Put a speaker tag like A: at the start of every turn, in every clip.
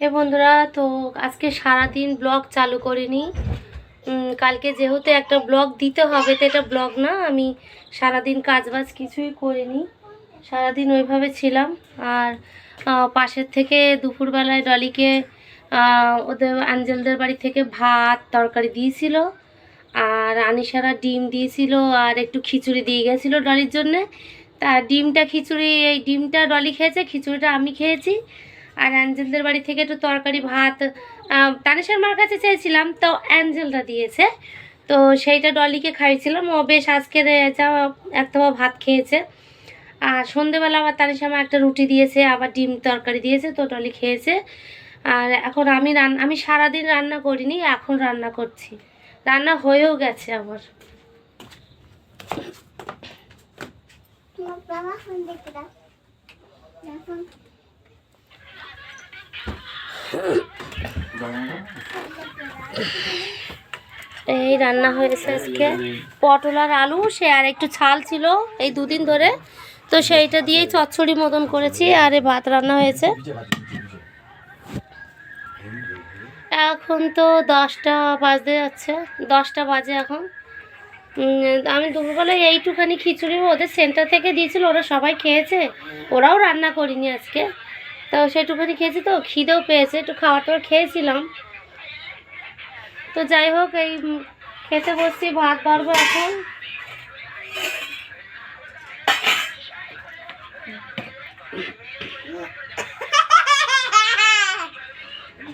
A: হে বন্ধুরা, তো আজকে সারাদিন ব্লগ চালু করিনি। কালকে যেহেতু একটা ব্লগ দিতে হবে, তো এটা ব্লগ না, আমি সারাদিন কাজবাজ কিছুই করিনি। সারাদিন ওইভাবে ছিলাম। আর পাশের থেকে দুপুরবেলায় ডলিকে ওদের আঞ্জেলদের বাড়ি থেকে ভাত, তরকারি দিয়েছিল। আর আনিসারা ডিম দিয়েছিল, আর একটু খিচুড়ি দিয়ে গেছিল ডলির জন্যে। তা ডিমটা খিচুড়ি, এই ডিমটা ডলি খেয়েছে, খিচুড়িটা আমি খেয়েছি। আর অ্যাঞ্জেলদের বাড়ি থেকে একটু তরকারি ভাত আহ, মার কাছে চেয়েছিলাম তো অ্যাঞ্জেলরা দিয়েছে। তো সেইটা ডলিকে খাইয়েছিলাম ও বেশ আজকে যা একটা ভাত খেয়েছে। আর সন্ধেবেলা আবার তানিশার মা একটা রুটি দিয়েছে আবার ডিম তরকারি দিয়েছে তো ডলি খেয়েছে। আর এখন আমি রান্না আমি সারাদিন রান্না করিনি এখন রান্না করছি। রান্না হয়েও গেছে আমার।
B: বাবা
A: এই রান্না হয়েছে আজকে। পটল আর আলু, সে আর একটু ছাল ছিল এই দুদিন ধরে। তো সেইটা দিয়েই চচ্চড়ি মতন করেছি, আর এ ভাত রান্না হয়েছে। এখন তো দশটা বাজতে যাচ্ছে, দশটা বাজে এখন। আমি দুপুরবেলায় এইটুখানি খিচুড়ি ওদের সেন্টার থেকে দিয়েছিল, ওরা সবাই খেয়েছে। ওরাও রান্না করিনি আজকে। তো সেইটুখানি খেয়েছি তো, খিদেও পেয়েছে, একটু খাবার টাবার খেয়েছিলাম। তো যাই হোক, এই খেতে বসছি, ভাত বাড়বো এখন।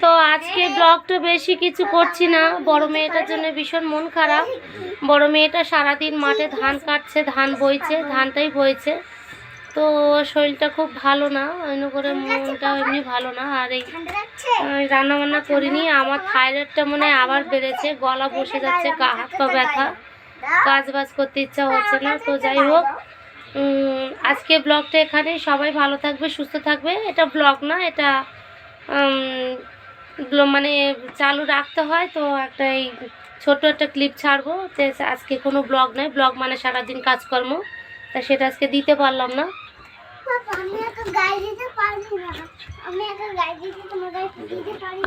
A: তো আজকে ব্লগটা বেশি কিছু করছি না, বড় মেয়েটার জন্য ভীষণ মন খারাপ। বড় মেয়েটা সারাদিন মাঠে ধান কাটছে, ধান বইছে, ধানটাই বইছে। তো শরীরটা খুব ভালো না অন্য করে মনটা এমনি ভালো না। আর এই রান্না বান্না করিনি, আমার থাইরয়েডটা মনে আবার বেড়েছে, গলা বসে যাচ্ছে, গা, হাত পা ব্যথা, কাজ বাজ করতে ইচ্ছা হচ্ছে না, তো যাই হোক আজকে ব্লগটা এখানে সবাই ভালো থাকবে, সুস্থ থাকবে। এটা ব্লগ না, এটা মানে চালু রাখতে হয়, তো একটা এই ছোট একটা ক্লিপ ছাড়বো, যে আজকে কোনো ব্লগ নয় ব্লগ মানে সারাদিন কাজকর্ম, তা সেটা আজকে দিতে পারলাম না।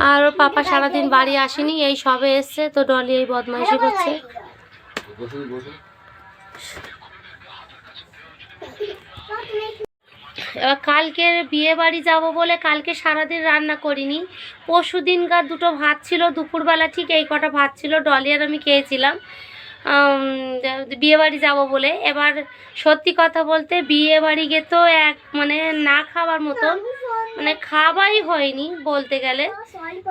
A: আর ওর পাপা সারাদিন বাড়ি আসেনি এই সবে এসছে তো ডলি এই বদমাইশি করছে। এবার কালকে বিয়ে বাড়ি যাব বলে কালকে সারাদিন রান্না করিনি। পরশু দিনকার দুটো ভাত ছিল দুপুরবেলা ঠিক এই কটা ভাত ছিল ডলি আর আমি খেয়েছিলাম। বিয়ে বাড়ি যাব বলে। এবার সত্যি কথা বলতে বিয়ে বাড়ি গিয়ে তো এক মানে না খাবার মতন মানে খাওয়াই হয়নি বলতে গেলে।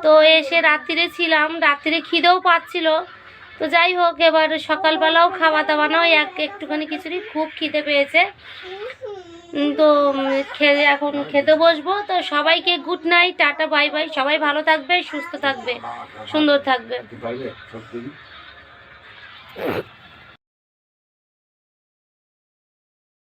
A: তো এসে রাত্রিরে ছিলাম, রাত্রিরে খিদেও পাচ্ছিল। তো যাই হোক, এবার সকালবেলাও খাওয়া দাওয়া নয়, এক, একটুখানি খিচুড়ি, খুব খিদে পেয়েছে। তো খেয়ে, এখন খেতে বসবো। তো সবাইকে good night tata bye bye সবাই ভালো থাকবে, সুস্থ থাকবে, সুন্দর থাকবে।
C: Yeah.